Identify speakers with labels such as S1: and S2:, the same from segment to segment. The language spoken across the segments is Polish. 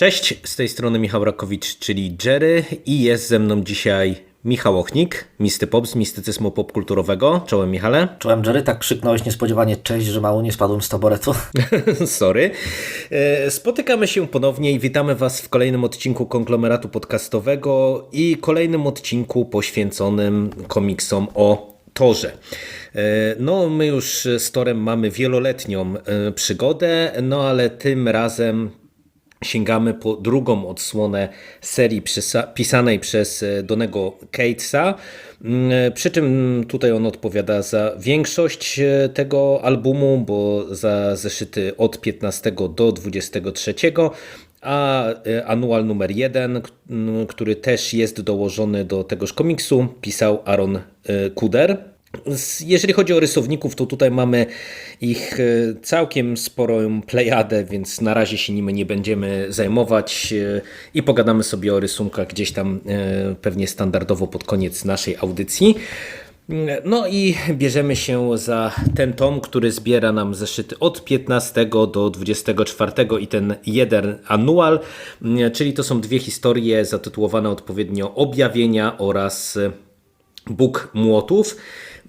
S1: Cześć, z tej strony Michał Rakowicz, czyli Jerry i jest ze mną dzisiaj Michał Ochnik, Misty Pop z mistycyzmu popkulturowego. Czołem Michale.
S2: Czołem Jerry, tak krzyknąłeś niespodziewanie cześć, że mało nie spadłem z taboretu.
S1: Sorry. E, spotykamy się ponownie i witamy Was w kolejnym odcinku konglomeratu podcastowego i kolejnym odcinku poświęconym komiksom o Torze. E, no, my już z Torem mamy wieloletnią e, przygodę, no ale tym razem sięgamy po drugą odsłonę serii pisanej przez e, Donego Catesa. Mm, przy czym tutaj on odpowiada za większość e, tego albumu, bo za zeszyty od 15 do 23 a e, anual numer 1, który też jest dołożony do tegoż komiksu, pisał Aaron Kuder. Jeżeli chodzi o rysowników, to tutaj mamy ich e, całkiem sporą plejadę, więc na razie się nimi nie będziemy zajmować e, i pogadamy sobie o rysunkach gdzieś tam e, pewnie standardowo pod koniec naszej audycji. No i bierzemy się za ten tom, który zbiera nam zeszyty od 15 do 24 i ten jeden anual, czyli to są dwie historie zatytułowane odpowiednio Objawienia oraz Bóg Młotów.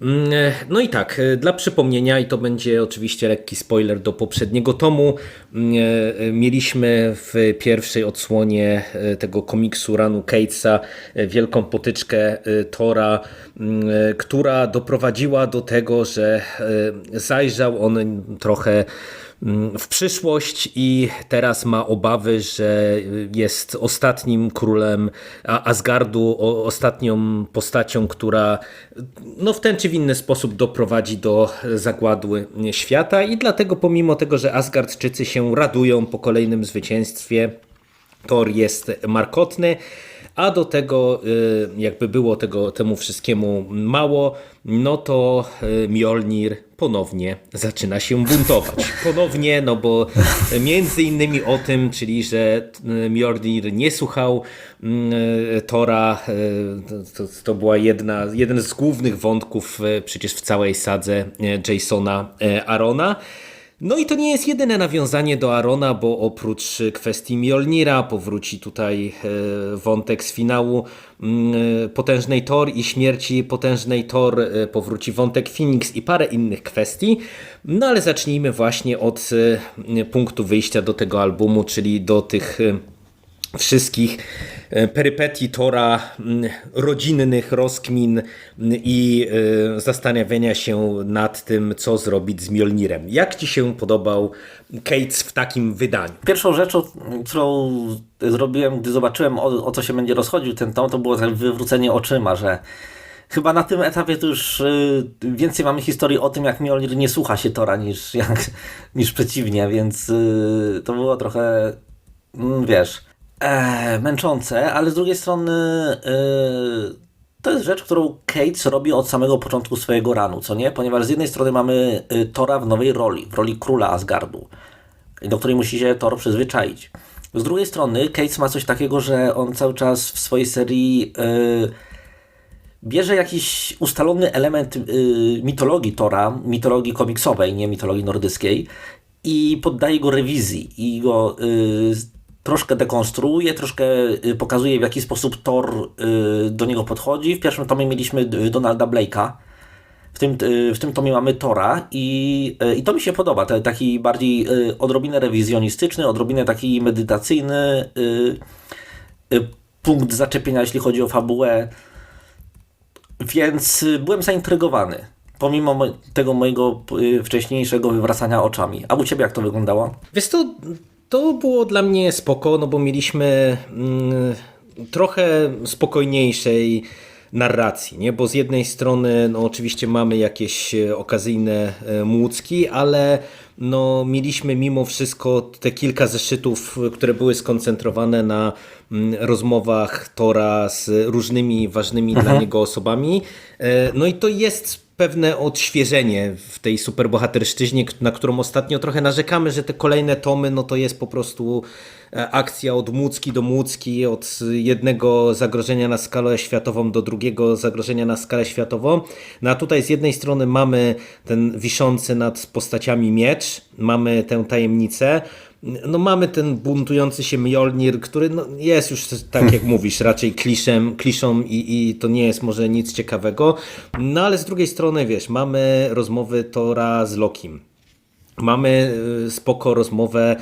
S1: Mm, no i tak, e, dla przypomnienia, i to będzie oczywiście lekki spoiler do poprzedniego tomu, mm, e, mieliśmy w pierwszej odsłonie e, tego komiksu Ranu Catesa wielką potyczkę Tora, mm, która doprowadziła do tego, że zajrzał on trochę w przyszłość i teraz ma obawy, że jest ostatnim królem Asgardu, ostatnią postacią, która no, w ten czy w inny sposób doprowadzi do zagładu świata. I dlatego pomimo tego, że Asgardczycy się radują po kolejnym zwycięstwie, Thor jest markotny, a do tego y, jakby było tego, temu wszystkiemu mało, no to y, Mjolnir ponownie zaczyna się buntować. Ponownie, no bo między innymi o tym, czyli że y, Mjolnir nie słuchał Tora, to, to była jedna, jeden z głównych wątków przecież w całej sadze Jasona Arona. No i to nie jest jedyne nawiązanie do Arona, bo oprócz kwestii Mjolnira powróci tutaj e, wątek z finału mm, e, Potężnej Thor i śmierci Potężnej Thor, e, powróci wątek Phoenix i parę innych kwestii. No ale zacznijmy właśnie od punktu wyjścia do tego albumu, czyli do tych wszystkich e, perypetii Tora, rodzinnych rozkmin i e, zastanawiania się nad tym, co zrobić z Mjolnirem. Jak Ci się podobał Cates w takim wydaniu?
S2: Pierwszą rzeczą, którą zrobiłem, gdy zobaczyłem o, o co się będzie rozchodził ten tom, to było wywrócenie oczyma, że chyba na tym etapie to już y, więcej mamy historii o tym, jak Mjolnir nie słucha się Tora niż, jak, niż przeciwnie, więc y, to było trochę, mm, wiesz e, męczące, ale z drugiej strony e, to jest rzecz, którą Kate robi od samego początku swojego ranu, co nie? Ponieważ z jednej strony mamy e, Tora w nowej roli, w roli króla Asgardu, do której musi się Thor przyzwyczaić. Z drugiej strony Kate ma coś takiego, że on cały czas w swojej serii e, bierze jakiś ustalony element mitologii Tora, mitologii komiksowej, nie mitologii nordyckiej i poddaje go rewizji i go troszkę dekonstruuje, troszkę y, pokazuje w jaki sposób Thor y, do niego podchodzi. W pierwszym tomie mieliśmy y, Donalda Blake'a, w tym, w tym tomie mamy Tora i, i to mi się podoba, taki bardziej odrobinę rewizjonistyczny, odrobinę taki medytacyjny punkt zaczepienia, jeśli chodzi o fabułę, więc byłem zaintrygowany pomimo tego mojego wcześniejszego wywracania oczami. A u Ciebie jak to wyglądało?
S1: Wiesz to to było dla mnie spoko, no bo mieliśmy mm, trochę spokojniejszej narracji, nie? bo z jednej strony no oczywiście mamy jakieś e, okazyjne e, młódzki, ale no, mieliśmy mimo wszystko te kilka zeszytów, które były skoncentrowane na mm, rozmowach Tora z różnymi ważnymi mhm. dla niego osobami. E, no i to jest pewne odświeżenie w tej superbohaterszczyźnie, na którą ostatnio trochę narzekamy, że te kolejne tomy no to jest po prostu e, akcja od młódzki do młódzki, od jednego zagrożenia na skalę światową do drugiego zagrożenia na skalę światową. No a tutaj z jednej strony mamy ten wiszący nad postaciami miecz, mamy tę tajemnicę, no mamy ten buntujący się Mjolnir, który no, jest już tak jak mówisz, raczej kliszem, kliszą i, i to nie jest może nic ciekawego, no ale z drugiej strony wiesz, mamy rozmowy Tora z Lokim. Mamy y, spoko rozmowę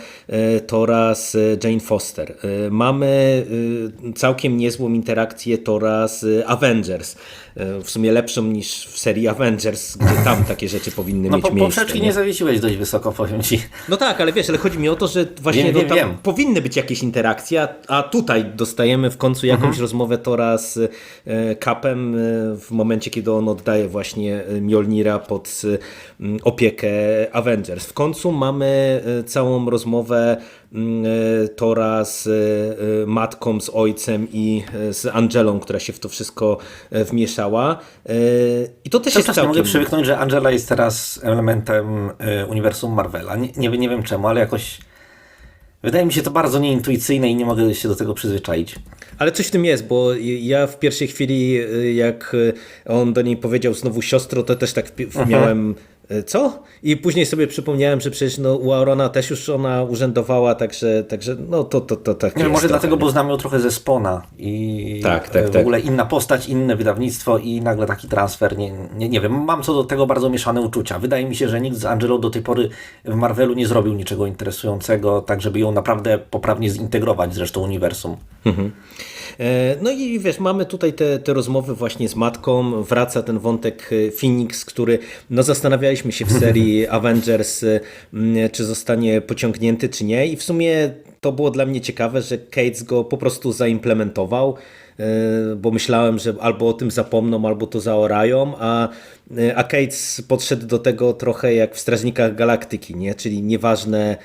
S1: y, Tora z y, Jane Foster. Mamy całkiem niezłą interakcję Tora z Avengers. Y, W sumie lepszą niż w serii Avengers, gdzie tam takie rzeczy powinny
S2: No
S1: mieć
S2: po,
S1: miejsce.
S2: poprzeczki nie zawiesiłeś dość wysoko, powiem ci.
S1: No tak, ale wiesz, ale chodzi mi o to, że właśnie
S2: Wiem,
S1: no,
S2: wiem,
S1: tam
S2: wiem.
S1: powinny być jakieś interakcje, a, tutaj dostajemy w końcu jakąś
S2: Mhm.
S1: rozmowę Tora z e, Kapem e, w momencie, kiedy on oddaje właśnie e, Mjolnira pod e, opiekę Avengers. W końcu mamy e, całą rozmowę e, Tora z e, matką, z ojcem i e, z Angelą, która się w to wszystko e, wmieszała. E, I to też jest
S2: Przepraszam, mogę
S1: całkiem...
S2: przywyknąć, że Angela jest teraz elementem uniwersum Marvela. Nie, nie, nie wiem czemu, ale jakoś wydaje mi się to bardzo nieintuicyjne i nie mogę się do tego przyzwyczaić.
S1: Ale coś w tym jest, bo ja w pierwszej chwili, jak on do niej powiedział znowu siostro, to też tak
S2: Mhm.
S1: miałem, co? I później sobie przypomniałem, że przecież no, u Arona też już ona urzędowała, także, także no to, to, to tak
S2: Nie może
S1: trochę,
S2: dlatego,
S1: nie?
S2: bo znam ją trochę ze Spona i
S1: Tak, tak,
S2: e, w
S1: tak.
S2: ogóle inna postać, inne wydawnictwo i nagle taki transfer. Nie, nie, nie wiem, mam co do tego bardzo mieszane uczucia. Wydaje mi się, że nikt z Angelą do tej pory w Marvelu nie zrobił niczego interesującego, tak żeby ją naprawdę poprawnie zintegrować z resztą uniwersum.
S1: E, No i wiesz, mamy tutaj te, te rozmowy właśnie z matką, wraca ten wątek e, Phoenix, który no zastanawialiśmy się w serii Avengers, e, czy zostanie pociągnięty, czy nie. I w sumie to było dla mnie ciekawe, że Cates go po prostu zaimplementował, bo myślałem, że albo o tym zapomną, albo to zaorają, a, a Cates podszedł do tego trochę jak w Strażnikach Galaktyki, nie? czyli nieważne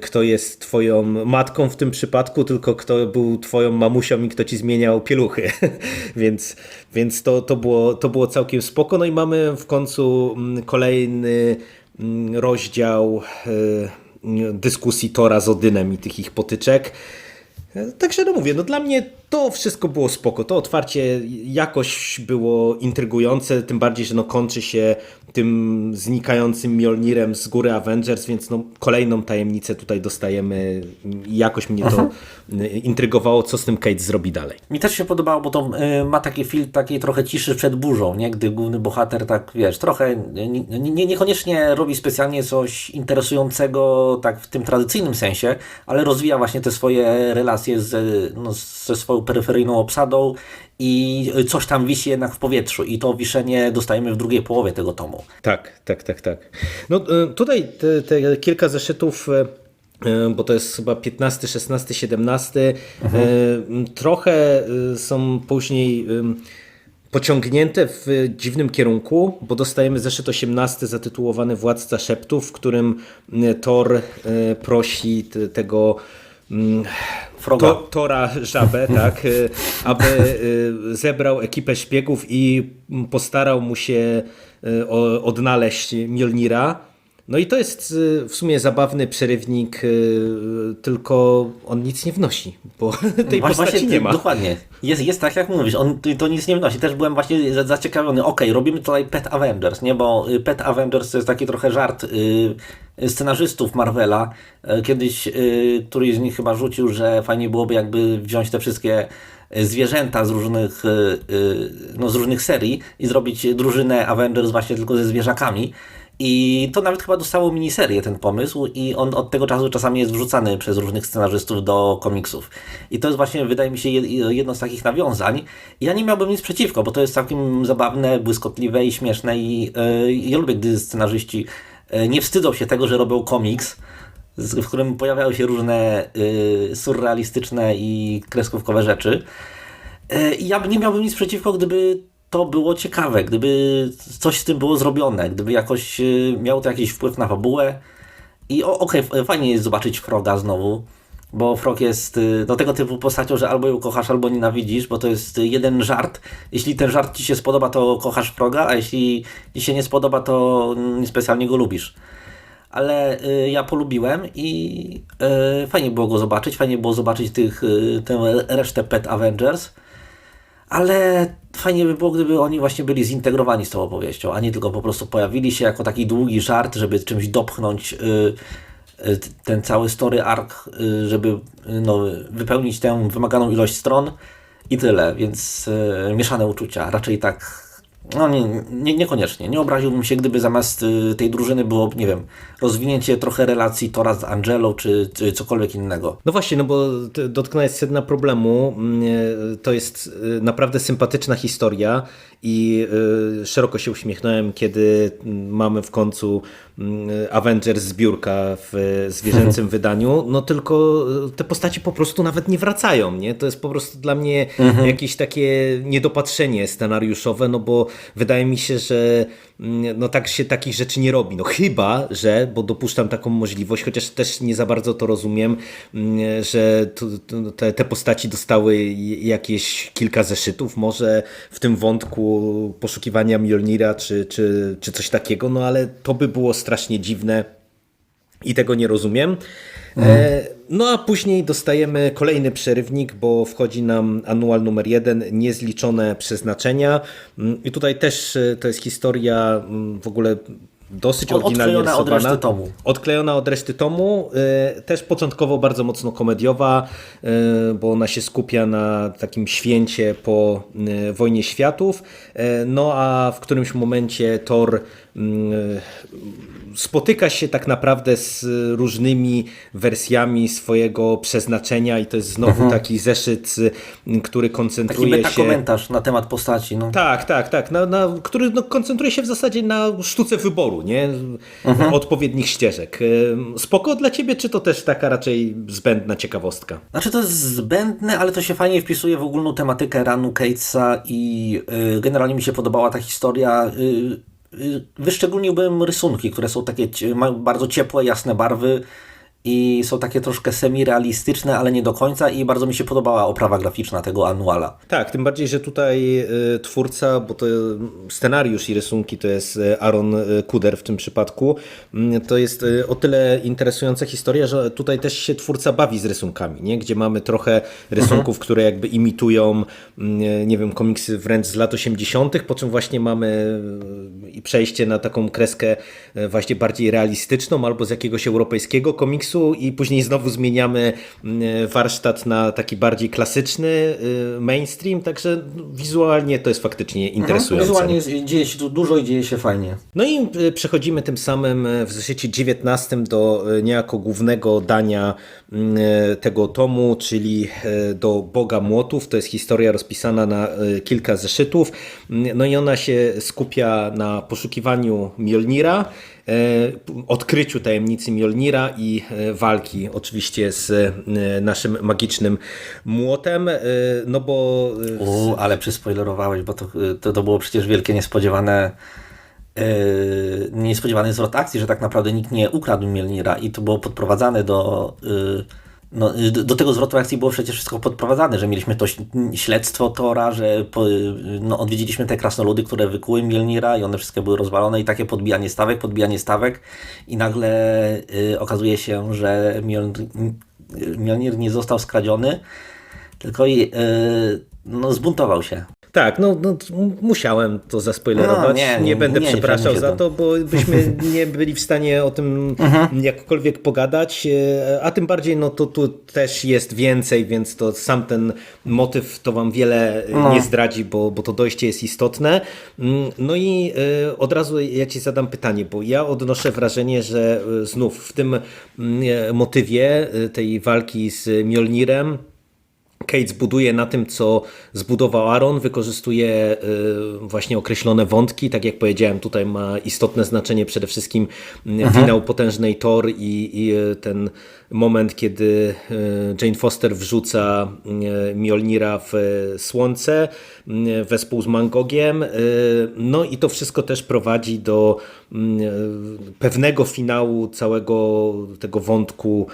S1: kto jest twoją matką w tym przypadku, tylko kto był twoją mamusią i kto ci zmieniał pieluchy. więc więc to, to, było, to było całkiem spoko. No i mamy w końcu mm, kolejny mm, rozdział e, dyskusji Tora z Odynem i tych ich potyczek. E, Także no mówię, no dla mnie to wszystko było spoko. To otwarcie jakoś było intrygujące, tym bardziej, że no kończy się tym znikającym Mjolnirem z góry Avengers, więc no kolejną tajemnicę tutaj dostajemy i jakoś mnie to y, intrygowało, co z tym Kate zrobi dalej.
S2: Mi też się podobało, bo to y, ma taki film takiej trochę ciszy przed burzą, nie? Gdy główny bohater tak, wiesz, trochę nie, nie, niekoniecznie robi specjalnie coś interesującego tak w tym tradycyjnym sensie, ale rozwija właśnie te swoje relacje z, no, ze swoją peryferyjną obsadą i coś tam wisi jednak w powietrzu i to wiszenie dostajemy w drugiej połowie tego tomu.
S1: Tak, tak, tak, tak. No y, tutaj te, te kilka zeszytów, y, y, bo to jest chyba 15, 16, 17, y, trochę są później pociągnięte w dziwnym kierunku, bo dostajemy zeszyt 18 zatytułowany Władca Szeptów, w którym Thor prosi tego
S2: Froga.
S1: to, Tora Żabę, tak, y, aby y, zebrał ekipę szpiegów i postarał mu się y, odnaleźć Mjolnira. No i to jest y, w sumie zabawny przerywnik, y, tylko on nic nie wnosi, bo tej
S2: Właśnie-
S1: postaci nie ma.
S2: Dokładnie. Jest, jest tak, jak mówisz, on to- nic nie wnosi. Też byłem właśnie za- zaciekawiony. Okej, robimy tutaj Pet Avengers, nie? Bo y, Pet Avengers to jest taki trochę żart scenarzystów Marvela. Y, Kiedyś któryś z nich chyba rzucił, że fajnie byłoby jakby wziąć te wszystkie y, zwierzęta z różnych, y, no, z różnych serii i zrobić drużynę Avengers właśnie tylko ze zwierzakami. I to nawet chyba dostało miniserię ten pomysł i on od tego czasu czasami jest wrzucany przez różnych scenarzystów do komiksów. I to jest właśnie, wydaje mi się, jed- jedno z takich nawiązań. Ja nie miałbym nic przeciwko, bo to jest całkiem zabawne, błyskotliwe i śmieszne i yy, ja lubię, gdy scenarzyści yy, nie wstydzą się tego, że robią komiks, w którym pojawiają się różne yy, surrealistyczne i kreskówkowe rzeczy. I ja nie miałbym nic przeciwko, gdyby to było ciekawe, gdyby coś z tym było zrobione, gdyby jakoś e, miało to jakiś wpływ na fabułę. I okej, f- fajnie jest zobaczyć Froga znowu, bo Frog jest e, no, tego typu postacią, że albo ją kochasz, albo nienawidzisz, bo to jest jeden żart. Jeśli ten żart ci się spodoba, to kochasz Froga, a jeśli ci się nie spodoba, to niespecjalnie go lubisz ale y, ja polubiłem i y, fajnie było go zobaczyć, fajnie było zobaczyć tych, y, tę resztę Pet Avengers, ale fajnie by było, gdyby oni właśnie byli zintegrowani z tą opowieścią, a nie tylko po prostu pojawili się jako taki długi żart, żeby czymś dopchnąć y, y, ten cały story arc, y, żeby no, wypełnić tę wymaganą ilość stron i tyle, więc mieszane uczucia, raczej tak no nie, nie, niekoniecznie. Nie obraziłbym się, gdyby zamiast y, tej drużyny było, nie wiem, rozwinięcie trochę relacji Tora z Angelą, czy, czy cokolwiek innego.
S1: No właśnie, no bo dotknąłeś sedna problemu. Mm, e, To jest e, naprawdę sympatyczna historia i e, szeroko się uśmiechnąłem, kiedy mm, mamy w końcu mm, Avengers zbiórka w zwierzęcym wydaniu. No tylko te postacie po prostu nawet nie wracają, nie? To jest po prostu dla mnie jakieś takie niedopatrzenie scenariuszowe, no bo wydaje mi się, że mm, no tak się takich rzeczy nie robi. No chyba, że, bo dopuszczam taką możliwość, chociaż też nie za bardzo to rozumiem, mm, że to, te, te postaci dostały jakieś kilka zeszytów, może w tym wątku poszukiwania Mjolnira czy, czy, czy coś takiego, no ale to by było strasznie dziwne i tego nie rozumiem. E, no a później dostajemy kolejny przerywnik, bo wchodzi nam anual numer jeden, niezliczone przeznaczenia. Mm, I tutaj też e, to jest historia mm, w ogóle dosyć
S2: Od-
S1: oryginalnie
S2: odklejona od
S1: rysowana.
S2: reszty tomu.
S1: Odklejona od reszty tomu, e, też początkowo bardzo mocno komediowa, bo ona się skupia na takim święcie po wojnie światów. No a w którymś momencie Thor mm, spotyka się tak naprawdę z różnymi wersjami swojego przeznaczenia i to jest znowu taki zeszyt, który
S2: Taki
S1: koncentruje się...
S2: metakomentarz na temat postaci. No.
S1: Tak, tak, tak. Na, na, który no, koncentruje się w zasadzie na sztuce wyboru, nie? Odpowiednich ścieżek. Spoko dla ciebie, czy to też taka raczej zbędna ciekawostka?
S2: Znaczy to jest zbędne, ale to się fajnie wpisuje w ogólną tematykę ranu Catesa i y, generalnie mi się podobała ta historia. Y, y, wyszczególniłbym rysunki, które są takie mają bardzo ciepłe, jasne barwy i są takie troszkę semi-realistyczne, ale nie do końca i bardzo mi się podobała oprawa graficzna tego anuala.
S1: Tak, tym bardziej, że tutaj y, twórca, bo to y, scenariusz i rysunki to jest y, Aaron Kuder w tym przypadku, mm, to jest o tyle interesująca historia, że tutaj też się twórca bawi z rysunkami, nie? gdzie mamy trochę rysunków, które jakby imitują, mm, nie wiem, komiksy wręcz z lat 80., po czym właśnie mamy przejście na taką kreskę właśnie bardziej realistyczną albo z jakiegoś europejskiego komiksu i później znowu zmieniamy mm, warsztat na taki bardziej klasyczny y, mainstream, także wizualnie to jest faktycznie interesujące.
S2: Wizualnie dzieje się tu dużo i dzieje się fajnie.
S1: No i y, przechodzimy tym samym y, w zeszycie 19 do niejako głównego dania tego tomu, czyli do Boga Młotów. To jest historia rozpisana na kilka zeszytów. No i ona się skupia na poszukiwaniu Mjolnira, odkryciu tajemnicy Mjolnira i y, walki oczywiście z y, naszym magicznym młotem, no bo
S2: U, ale przyspoilerowałeś, bo to, to, to było przecież wielkie niespodziewane yy, niespodziewany zwrot akcji, że tak naprawdę nikt nie ukradł Mjolnira i to było podprowadzane do yy, no, y, do, tego zwrotu akcji było przecież wszystko podprowadzane, że mieliśmy to śledztwo Tora, że po, y, no, odwiedziliśmy te krasnoludy, które wykuły Mjolnira i one wszystkie były rozwalone i takie podbijanie stawek, podbijanie stawek i nagle y, okazuje się, że Mjolnir, Mjolnir nie został skradziony, tylko y, no, zbuntował się.
S1: Tak, no, no musiałem to zaspoilerować.
S2: No,
S1: nie,
S2: nie, nie,
S1: będę
S2: nie, nie
S1: przepraszał
S2: się
S1: za to, bo byśmy nie byli w stanie o tym jakkolwiek pogadać, e, a tym bardziej no to tu też jest więcej, więc to sam ten motyw to wam wiele e, nie zdradzi, bo, bo to dojście jest istotne. Mm, No i e, od razu ja ci zadam pytanie, bo ja odnoszę wrażenie, że znów w tym mm, motywie tej walki z Mjolnirem Kate buduje na tym, co zbudował Aaron, wykorzystuje y, właśnie określone wątki. Tak jak powiedziałem, tutaj ma istotne znaczenie przede wszystkim y, finał potężnej Thor i, i y, ten moment, kiedy y, Jane Foster wrzuca y, Mjolnira w y, słońce wespół z Mangogiem. No i to wszystko też prowadzi do y, pewnego finału całego tego wątku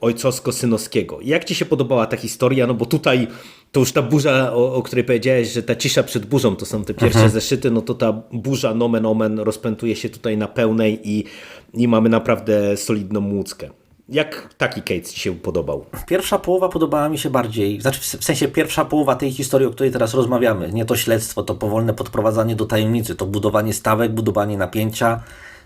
S1: ojcowsko-synowskiego. Jak Ci się podobała ta historia? No bo tutaj to już ta burza, o, o której powiedziałeś, że ta cisza przed burzą to są te pierwsze zeszyty, no to ta burza nomen omen rozpętuje się tutaj na pełnej i, i mamy naprawdę solidną łódzkę. Jak taki Kate Ci się podobał?
S2: Pierwsza połowa podobała mi się bardziej, znaczy w sensie pierwsza połowa tej historii, o której teraz rozmawiamy. Nie to śledztwo, to powolne podprowadzanie do tajemnicy, to budowanie stawek, budowanie napięcia.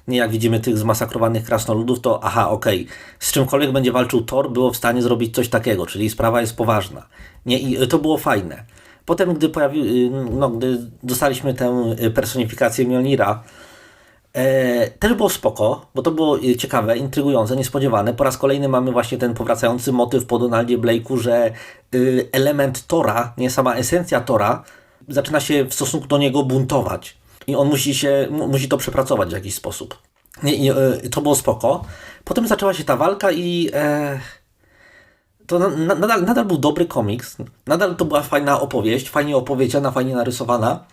S2: nie jak widzimy tych zmasakrowanych krasnoludów, to aha, okej, z czymkolwiek będzie walczył Thor, było w stanie zrobić coś takiego, czyli sprawa jest poważna. Nie, i to było fajne. Potem, gdy, pojawi, no, gdy dostaliśmy tę personifikację Mjolnira, E, też było spoko, bo to było e, ciekawe, intrygujące, niespodziewane. Po raz kolejny mamy właśnie ten powracający motyw po Donaldzie Blake'u, że y, element Tora, nie sama esencja Tora, zaczyna się w stosunku do niego buntować. I on musi się, mu- musi to przepracować w jakiś sposób. I, i, y, to było spoko. Potem zaczęła się ta walka i e, to na, na, nadal, nadal był dobry komiks. Nadal to była fajna opowieść, fajnie opowiedziana, fajnie narysowana.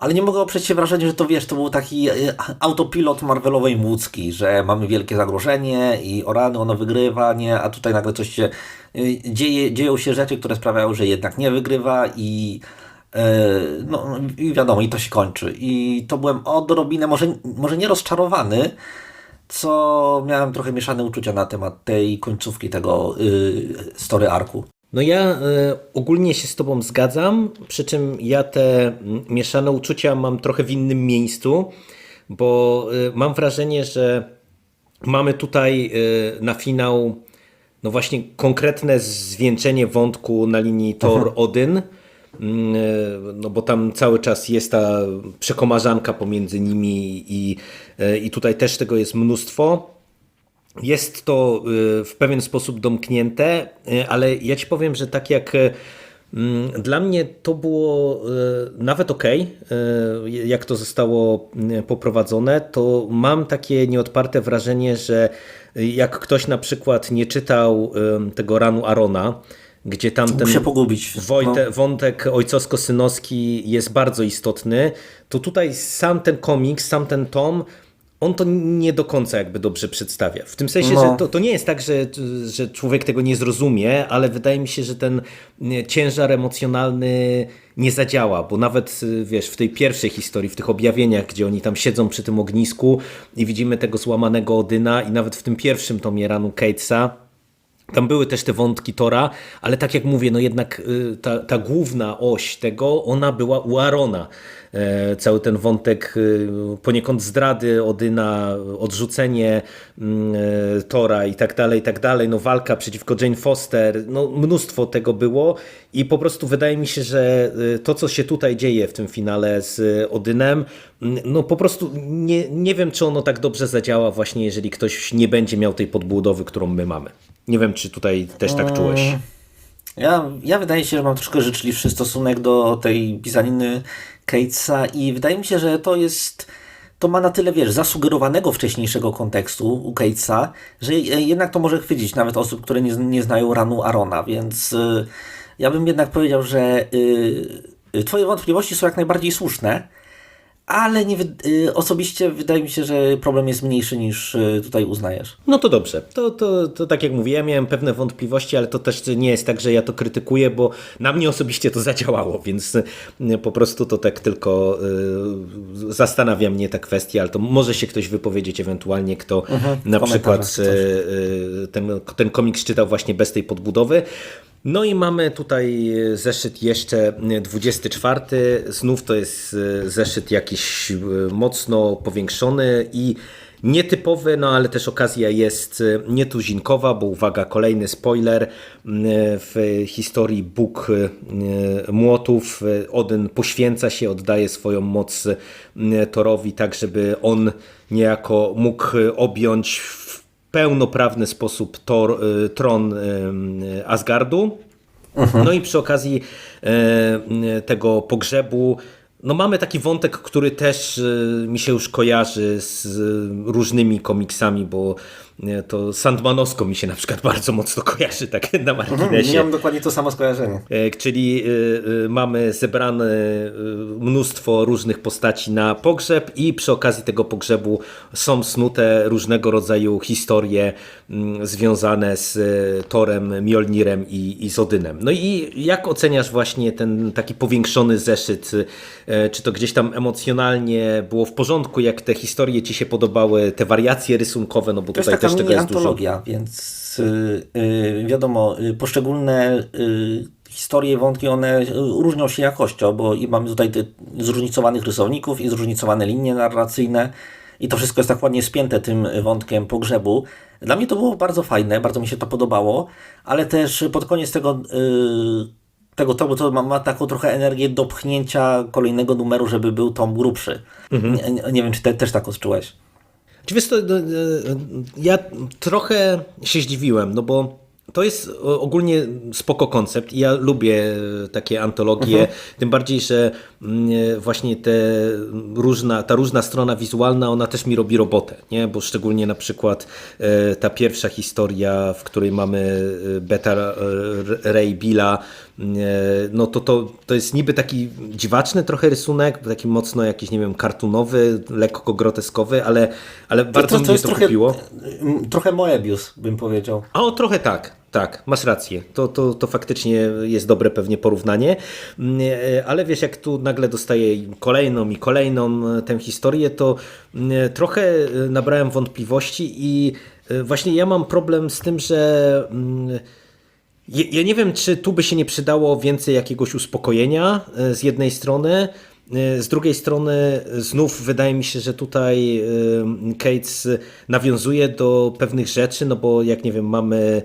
S2: Ale nie mogę oprzeć się wrażeniu, że to wiesz, to był taki e, autopilot Marvelowej Łódzki, że mamy wielkie zagrożenie i o rany ono wygrywa, nie, a tutaj nagle coś się e, dzieje, dzieją się rzeczy, które sprawiają, że jednak nie wygrywa i e, no i wiadomo, i to się kończy. I to byłem odrobinę, może, może nie rozczarowany, co miałem trochę mieszane uczucia na temat tej końcówki tego y, story arku.
S1: No ja y, ogólnie się z Tobą zgadzam, przy czym ja te mieszane uczucia mam trochę w innym miejscu, bo y, mam wrażenie, że mamy tutaj y, na finał no właśnie konkretne zwieńczenie wątku na linii Thor-Odyn, Mm, no bo tam cały czas jest ta przekomarzanka pomiędzy nimi i, i tutaj też tego jest mnóstwo. Jest to y, w pewien sposób domknięte, y, ale ja ci powiem, że tak jak mm, dla mnie to było y, nawet ok, jak to zostało poprowadzone, to mam takie nieodparte wrażenie, że jak ktoś na przykład nie czytał tego ranu Arona, gdzie tam ten
S2: Mógł się pogubić.
S1: Wojte, wątek ojcowsko-synowski jest bardzo istotny, to tutaj sam ten komiks, sam ten tom, on to nie do końca jakby dobrze przedstawia. W tym sensie,
S2: No.
S1: że to, to nie jest tak, że, że człowiek tego nie zrozumie, ale wydaje mi się, że ten ciężar emocjonalny nie zadziała, bo nawet y, wiesz, w tej pierwszej historii, w tych objawieniach, gdzie oni tam siedzą przy tym ognisku i widzimy tego złamanego Odyna i nawet w tym pierwszym tomie ranu Catesa, tam były też te wątki Tora, ale tak jak mówię, no jednak y, ta, ta główna oś tego, ona była u Arona. E, Cały ten wątek y, poniekąd zdrady Odyna, odrzucenie mm, e, Tora i tak dalej, i tak dalej, no walka przeciwko Jane Foster, no mnóstwo tego było i po prostu wydaje mi się, że y, to co się tutaj dzieje w tym finale z y, Odynem, mm, no po prostu nie, nie wiem czy ono tak dobrze zadziała właśnie jeżeli ktoś nie będzie miał tej podbudowy, którą my mamy. Nie wiem, czy tutaj też tak czułeś.
S2: Ja, ja wydaje się, że mam troszkę życzliwszy stosunek do tej pisaniny Catesa i wydaje mi się, że to jest. To ma na tyle, wiesz, zasugerowanego wcześniejszego kontekstu u Catesa, że je- jednak to może chwycić nawet osób, które nie, nie znają ranu Arona, więc y, ja bym jednak powiedział, że y, y, Twoje wątpliwości są jak najbardziej słuszne, ale nie, y, osobiście wydaje mi się, że problem jest mniejszy niż y, tutaj uznajesz.
S1: No to dobrze. To, to, to tak jak mówię, ja miałem pewne wątpliwości, ale to też nie jest tak, że ja to krytykuję, bo na mnie osobiście to zadziałało, więc y, po prostu to tak tylko y, zastanawia mnie ta kwestia, ale to może się ktoś wypowiedzieć ewentualnie, kto na
S2: w
S1: przykład y, ten, ten komiks czytał właśnie bez tej podbudowy. No i mamy tutaj zeszyt jeszcze 24. Znów to jest zeszyt jakiś y, mocno powiększony i nietypowy, no ale też okazja jest y, nietuzinkowa, bo uwaga, kolejny spoiler. W historii Bóg y, Młotów Odyn poświęca się, oddaje swoją moc Torowi tak, żeby on niejako mógł objąć w pełnoprawny sposób tor, tron Asgardu. No i przy okazji e, tego pogrzebu no mamy taki wątek, który też e, mi się już kojarzy z e, różnymi komiksami, bo to Sandmanowsko mi się na przykład bardzo mocno kojarzy, tak na marginesie.
S2: Miałem dokładnie to samo skojarzenie.
S1: E, Czyli y, y, mamy zebrane mnóstwo różnych postaci na pogrzeb i przy okazji tego pogrzebu są snute różnego rodzaju historie mm, związane z Torem, Mjolnirem i, i z Odynem. No i jak oceniasz właśnie ten taki powiększony zeszyt? Czy to gdzieś tam emocjonalnie było w porządku? Jak te historie ci się podobały? Te wariacje rysunkowe? No bo
S2: To
S1: tutaj też tego
S2: mini
S1: jest dużo.
S2: antologia, więc y, y, wiadomo, y, poszczególne y, historie, wątki, one różnią się jakością, bo i mamy tutaj zróżnicowanych rysowników i zróżnicowane linie narracyjne i to wszystko jest tak ładnie spięte tym wątkiem pogrzebu. Dla mnie to było bardzo fajne, bardzo mi się to podobało, ale też pod koniec tego, yy, tego tomu to ma, ma taką trochę energię do pchnięcia kolejnego numeru, żeby był tom grubszy. Nie, nie, nie wiem, czy te, też tak odczułeś.
S1: To, no, e, ja trochę się zdziwiłem, no bo to jest ogólnie spoko koncept i ja lubię e, takie antologie, tym bardziej, że mm, e, właśnie te różna, ta różna strona wizualna, ona też mi robi robotę, nie? bo szczególnie na przykład e, ta pierwsza historia, w której mamy Beta Ray Billa, no to, to, to jest niby taki dziwaczny trochę rysunek, taki mocno jakiś, nie wiem, kartunowy, lekko groteskowy, ale, ale bardzo mnie to kupiło.
S2: mm, trochę Moebius, bym powiedział.
S1: A o, trochę tak, tak, masz rację. To, to, to faktycznie jest dobre pewnie porównanie. Mm, e, Ale wiesz, jak tu nagle dostaję kolejną i kolejną e, tę historię, to mm, trochę e, nabrałem wątpliwości i e, właśnie ja mam problem z tym, że. Ja ja nie wiem, czy tu by się nie przydało więcej jakiegoś uspokojenia e, z jednej strony. E, Z drugiej strony, e, znów wydaje mi się, że tutaj e, Cates nawiązuje do pewnych rzeczy, no bo jak nie wiem, mamy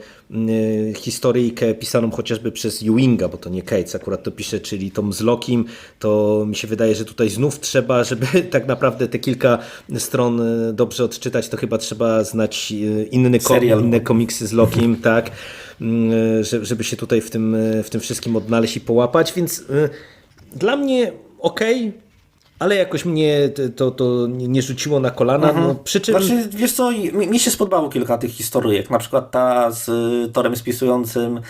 S1: historyjkę pisaną chociażby przez Ewinga, bo to nie Cates akurat to pisze, czyli tą z Lokim, to mi się wydaje, że tutaj znów trzeba, żeby tak naprawdę te kilka stron dobrze odczytać, to chyba trzeba znać inny kom, inne komiksy z Lokim, tak, mm, że- żeby się tutaj w tym, w tym wszystkim odnaleźć i połapać, więc dla mnie okej, ale jakoś mnie to, to nie rzuciło na kolana, no, przy czym...
S2: Znaczy, wiesz co, mi, mi się spodobało kilka tych historyjek, na przykład ta z Torem spisującym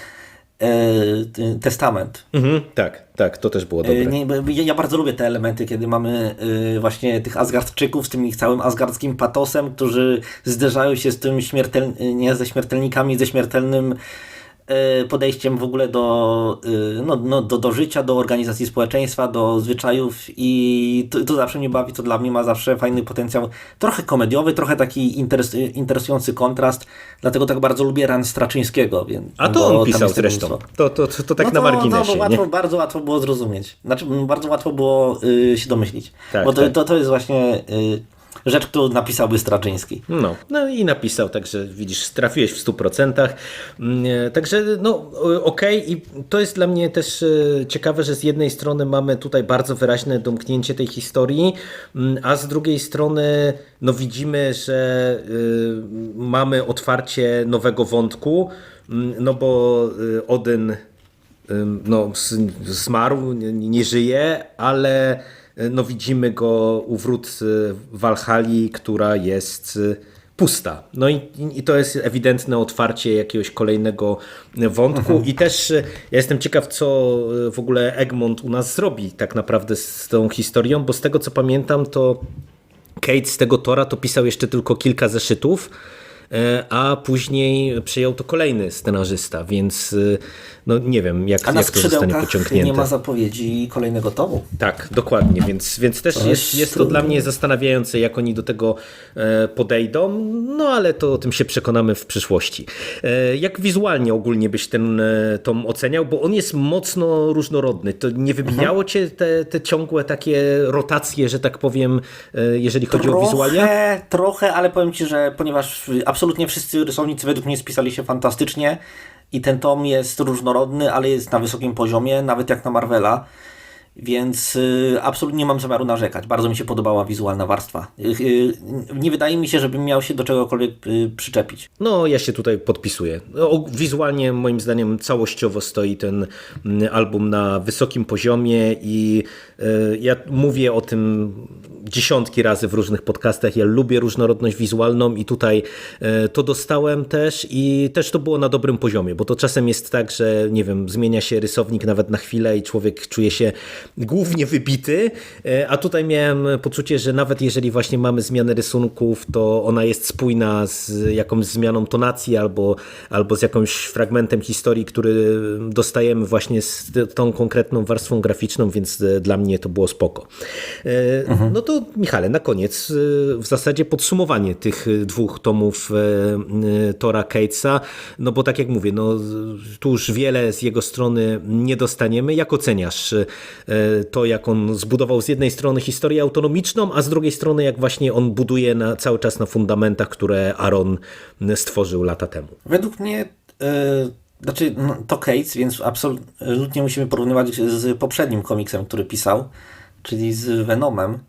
S2: e, Testament.
S1: Mhm, tak, tak, to też było dobre.
S2: Y, Nie, ja, bardzo lubię te elementy, kiedy mamy y, właśnie tych Asgardczyków z tym ich całym asgardzkim patosem, którzy zderzają się z tym śmiertel, y, nie ze śmiertelnikami, ze śmiertelnym podejściem w ogóle do, y, no, no, do, do życia, do organizacji społeczeństwa, do zwyczajów i to, to zawsze mnie bawi, to dla mnie ma zawsze fajny potencjał, trochę komediowy, trochę taki interes, interesujący kontrast, dlatego tak bardzo lubię Ran Straczyńskiego. Więc,
S1: A to on pisał zresztą. To, to, to, to tak
S2: No
S1: na
S2: to-
S1: marginesie,
S2: No, bo
S1: nie?
S2: łatwo, bardzo łatwo było zrozumieć. Znaczy, bardzo łatwo było y, się domyślić.
S1: Tak,
S2: bo to,
S1: tak.
S2: to, to jest właśnie y, rzecz, którą napisałby Straczyński.
S1: No, no i napisał, także widzisz, trafiłeś w 100%. Mm, e, Także no okej i to jest dla mnie też e, ciekawe, że z jednej strony mamy tutaj bardzo wyraźne domknięcie tej historii, mm, a z drugiej strony no widzimy, że e, mamy otwarcie nowego wątku, mm, no bo Odyn no, zmarł, nie, żyje, ale no, widzimy go u wrót y, Walhali, która jest y, pusta. No i, i to jest ewidentne otwarcie jakiegoś kolejnego wątku. I też ja jestem ciekaw, co w ogóle Egmont u nas zrobi tak naprawdę z tą historią, bo z tego co pamiętam, to Kate z tego Tora to pisał jeszcze tylko kilka zeszytów, e, a później przyjął to kolejny scenarzysta, więc y, no nie wiem, jak,
S2: A na
S1: jak to zostanie pociągnięte.
S2: nie ma zapowiedzi kolejnego tomu.
S1: Tak, dokładnie, więc, więc też
S2: To
S1: jest,
S2: jest
S1: to dla mnie zastanawiające, jak oni do tego e, podejdą, no ale to o tym się przekonamy w przyszłości. E, Jak wizualnie ogólnie byś ten e, tom oceniał, bo on jest mocno różnorodny, to nie wybijało
S2: Mhm.
S1: cię te, te ciągłe takie rotacje, że tak powiem, e, jeżeli chodzi o wizualia?
S2: Trochę, trochę, ale powiem Ci, że ponieważ absolutnie wszyscy rysownicy według mnie spisali się fantastycznie i ten tom jest różnorodny, ale jest na wysokim poziomie, nawet jak na Marvela. Więc y, absolutnie nie mam zamiaru narzekać. Bardzo mi się podobała wizualna warstwa. Y, y, nie wydaje mi się, żebym miał się do czegokolwiek przyczepić.
S1: No, ja się tutaj podpisuję. Wizualnie, moim zdaniem, całościowo stoi ten mm, album na wysokim poziomie i ja mówię o tym dziesiątki razy w różnych podcastach. Ja lubię różnorodność wizualną i tutaj to dostałem też i też to było na dobrym poziomie, bo to czasem jest tak, że nie wiem, zmienia się rysownik nawet na chwilę i człowiek czuje się głównie wybity, e, a tutaj miałem poczucie, że nawet jeżeli właśnie mamy zmianę rysunków, to ona jest spójna z jakąś zmianą tonacji albo, albo z jakimś fragmentem historii, który dostajemy właśnie z tą konkretną warstwą graficzną, więc e, dla mnie to było spoko. E, No to Michale, na koniec w zasadzie podsumowanie tych dwóch tomów Tora Catesa, no bo tak jak mówię, no tu już wiele z jego strony nie dostaniemy. Jak oceniasz to, jak on zbudował z jednej strony historię autonomiczną, a z drugiej strony, jak właśnie on buduje na, cały czas na fundamentach, które Aaron stworzył lata temu.
S2: Według mnie, e, znaczy no, to Cates, więc absolutnie musimy porównywać z poprzednim komiksem, który pisał, czyli z Venomem.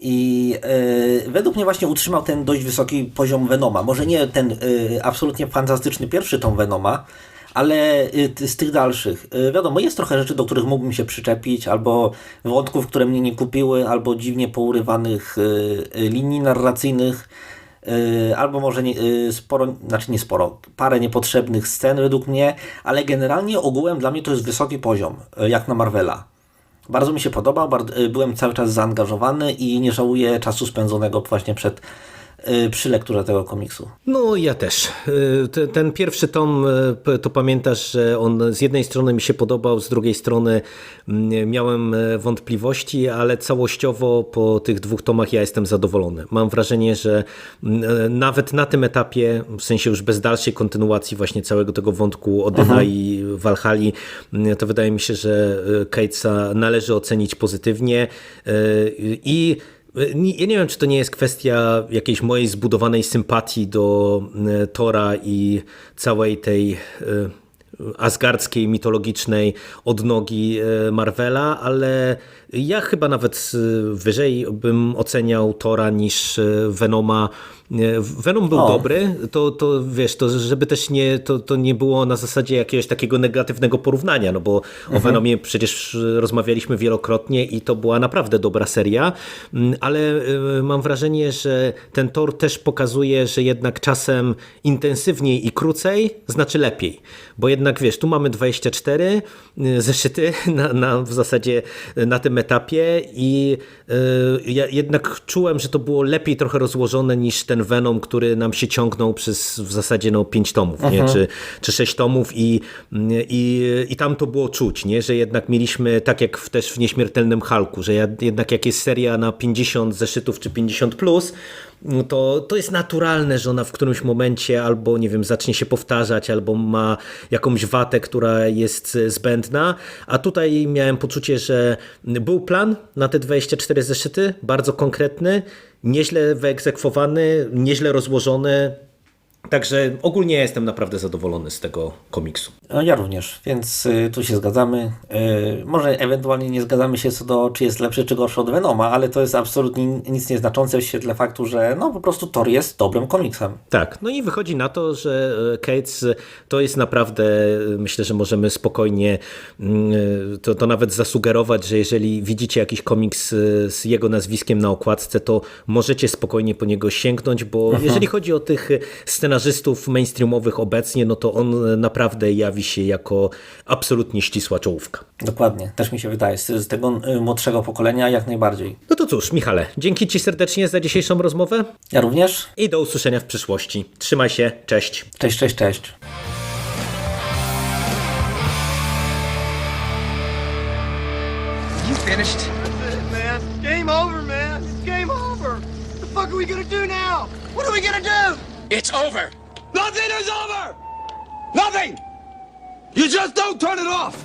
S2: I e, według mnie właśnie utrzymał ten dość wysoki poziom Venoma. Może nie ten e, absolutnie fantastyczny pierwszy tom Venoma, ale t- z tych dalszych. E, wiadomo, jest trochę rzeczy, do których mógłbym się przyczepić, albo wątków, które mnie nie kupiły, albo dziwnie pourywanych e, linii narracyjnych. Albo może nie, sporo, znaczy nie sporo, parę niepotrzebnych scen według mnie, ale generalnie ogółem dla mnie to jest wysoki poziom, jak na Marvela. Bardzo mi się yy, byłem cały czas zaangażowany i nie żałuję czasu spędzonego właśnie przed przy lekturze tego komiksu.
S1: No, ja też. Te- Ten pierwszy tom, p- to pamiętasz, że on z jednej strony mi się podobał, z drugiej strony miałem wątpliwości, ale całościowo po tych dwóch tomach ja jestem zadowolony. Mam wrażenie, że nawet na tym etapie, w sensie już bez dalszej kontynuacji właśnie całego tego wątku Odyna i Walhali, to wydaje mi się, że Catesa należy ocenić pozytywnie i Ja nie wiem, czy to nie jest kwestia jakiejś mojej zbudowanej sympatii do e, Tora i całej tej e, asgardzkiej, mitologicznej odnogi e, Marvela, ale ja chyba nawet wyżej bym oceniał Tora niż Venoma. Venom był
S2: O.
S1: dobry, to, to wiesz, to żeby też nie, to, to nie było na zasadzie jakiegoś takiego negatywnego porównania, no bo o Venomie przecież rozmawialiśmy wielokrotnie i to była naprawdę dobra seria, Mm, ale y, mam wrażenie, że ten tor też pokazuje, że jednak czasem intensywniej i krócej znaczy lepiej, bo jednak wiesz, tu mamy 24 y, zeszyty na, na, w zasadzie na tym etapie i y, ja jednak czułem, że to było lepiej trochę rozłożone niż ten Venom, który nam się ciągnął przez w zasadzie no 5 tomów, nie? Czy, czy 6 tomów i, i, i tam to było czuć, nie? że jednak mieliśmy, tak jak w, też w Nieśmiertelnym Halku, że jednak jak jest seria na 50 zeszytów czy 50 plus, to, to jest naturalne, że ona w którymś momencie albo, nie wiem, zacznie się powtarzać, albo ma jakąś watę, która jest zbędna, a tutaj miałem poczucie, że był plan na te 24 zeszyty, bardzo konkretny, nieźle wyegzekwowany, nieźle rozłożony, Także ogólnie ja jestem naprawdę zadowolony z tego komiksu.
S2: No, ja również, więc y, tu się zgadzamy. Y, może ewentualnie nie zgadzamy się co do, czy jest lepszy, czy gorszy od Venoma, ale to jest absolutnie nic nieznaczące w świetle faktu, że no po prostu Thor jest dobrym komiksem.
S1: Tak, no i wychodzi na to, że e, Cates to jest naprawdę, myślę, że możemy spokojnie to, to nawet zasugerować, że jeżeli widzicie jakiś komiks z jego nazwiskiem na okładce, to możecie spokojnie po niego sięgnąć, bo jeżeli chodzi o tych e, scenarzystów mainstreamowych obecnie, no to on e, naprawdę jawi się jako absolutnie ścisła czołówka.
S2: Dokładnie, też mi się wydaje, z, z tego y, młodszego pokolenia jak najbardziej.
S1: No to cóż, Michale, dzięki Ci serdecznie za dzisiejszą rozmowę
S2: Ja również.
S1: i do usłyszenia w przyszłości. Trzymaj się, cześć.
S2: Cześć, cześć, cześć.
S3: You finished?
S4: That's it, man. Game over, man. It's game over. What the fuck are we gonna do now? What are we gonna do?
S3: It's over.
S5: Nothing is over! Nothing! You just don't turn it off!